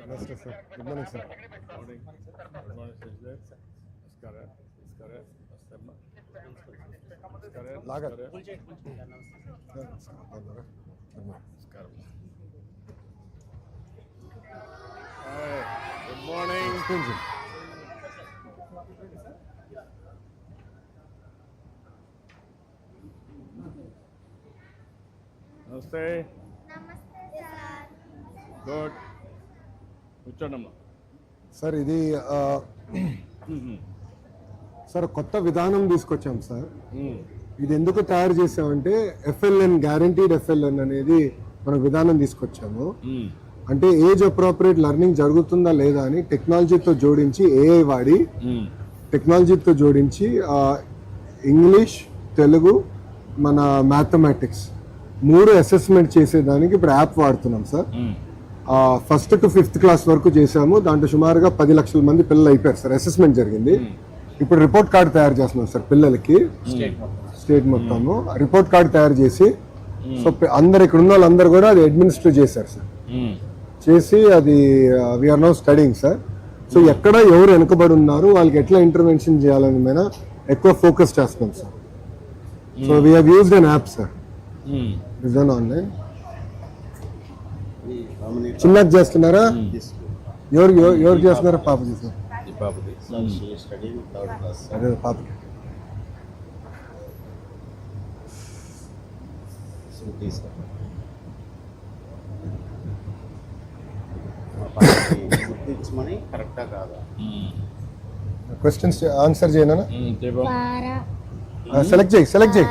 Namaste, sir. Good morning, sir. Morning. Good morning, sir. Namaskar. Namaskar. Namaskar. Lagar. Namaskar. Namaskar. Namaskar. Hey. Good morning. Good morning, Namaste. Namaste, sir. Good. Sir ఇది sir కొత్త విధానం తీసుకొచ్చాం sir. ఇది ఎందుకు తయారు చేసామంటే FLN guaranteed FLN అనేది మన విధానం తీసుకొచ్చాము. అంటే ఏజ్ అప్రోప్రియేట్ లెర్నింగ్ జరుగుతుందా లేదా అని టెక్నాలజీతో జోడించి ఏఐ వాడి టెక్నాలజీతో జోడించి ఇంగ్లీష్ తెలుగు మన మ్యాథమెటిక్స్ మూడు అసెస్మెంట్ చేసేదానికి ఇప్పుడు యాప్ వాడుతున్నాం sir. First to fifth class వరకు చేసాము దాంట్లో సుమారుగా పది లక్షల మంది పిల్లలు అయిపోయారు సార్. అసెస్మెంట్ జరిగింది. ఇప్పుడు రిపోర్ట్ కార్డు తయారు చేస్తున్నాం సార్ పిల్లలకి. స్టేట్ మొత్తము. రిపోర్ట్ కార్డు తయారు చేసి సో అందరు ఇక్కడ ఉన్న వాళ్ళందరూ కూడా అది అడ్మినిస్టర్ చేశారు సార్. చేసి అది we are now studying sir. So ఎక్కడ ఎవరు వెనుకబడి ఉన్నారు వాళ్ళకి ఎట్లా ఇంటర్వెన్షన్ చేయాలని మీద ఎక్కువ ఫోకస్ చేస్తున్నాం sir. So we used an app sir online చిన్నది చేస్తున్నారా? ఎవరు ఎవరు- చేస్తున్నారా పాప చేస్తున్నారు. అదే పాపకి. గుర్తించమని కరెక్టా కాదా? క్వశ్చన్స్ ఆన్సర్ చేయనా? చెప్పు. పార సెలెక్ట్ చేయి సెలెక్ట్ చేయి.